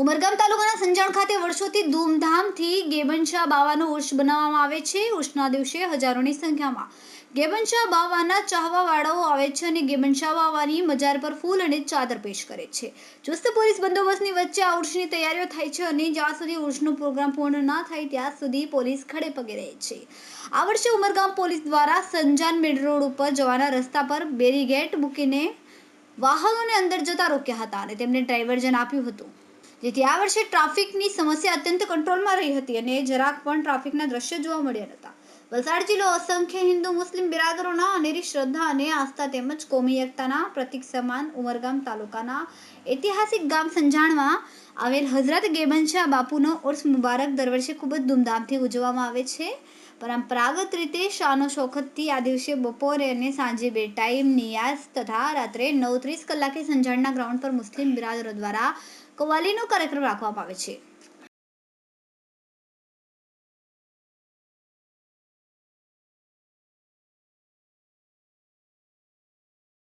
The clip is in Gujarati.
ઉમરગામ તાલુકાના સંજાણ ખાતે વર્ષોથી ધૂમધામથી ગેબનશા બાવાનો ઉર્ષ બનાવવામાં આવે છે. ઉર્ષના દિવસે હજારોની સંખ્યામાં ગેબનશા બાવાના ચાહવાવાળાઓ આવે છે અને ગેબનશા બાવાની મજાર પર ફૂલ અને ચાદર પેશ કરે છે. ચુસ્ત પોલીસ બંદોબસ્તની વચ્ચે આ ઉર્ષની તૈયારીઓ થાય છે અને જ્યાં સુધી ઉર્ષનો પ્રોગ્રામ પૂર્ણ ન થાય ત્યાં સુધી પોલીસ ખડે પગે રહે છે. આ વર્ષે ઉમરગામ પોલીસ દ્વારા સંજાન મેડ રોડ ઉપર જવાના રસ્તા પર બેરીગેટ મૂકીને વાહનોને અંદર જતા રોક્યા હતા અને તેમને ડ્રાઈવર્જન આપ્યું હતું. જેથી આ વર્ષે ટ્રાફિકની સમસ્યા અત્યંત કંટ્રોલમાં રહી હતી અને જરાક પણ ટ્રાફિકના દ્રશ્યો જોવા મળ્યા નહોતા. વલસાડ જિલ્લો અસંખ્ય હિન્દુ, મુસ્લિમ બિરાદરોના અનેરી શ્રદ્ધા અને આસ્થા તેમજ કોમી એકતાના પ્રતિક સમાન ઉમરગામ તાલુકાના ઐતિહાસિક ગામ સંજાણમાં આવેલ હઝરત ગેબનશાહ બાપુનો ઉર્સ મુબારક દર વર્ષે ખૂબ જ ધૂમધામથી ઉજવવામાં આવે છે. પરંપરાગત રીતે શાનો શોખતથી આ દિવસે બપોરે અને સાંજે બે ટાઈમ નિયાઝ તથા રાત્રે નવ ત્રીસ કલાકે સંજાણના ગ્રાઉન્ડ પર મુસ્લિમ બિરાદરો દ્વારા કવાલીનો કાર્યક્રમ રાખવામાં આવે છે.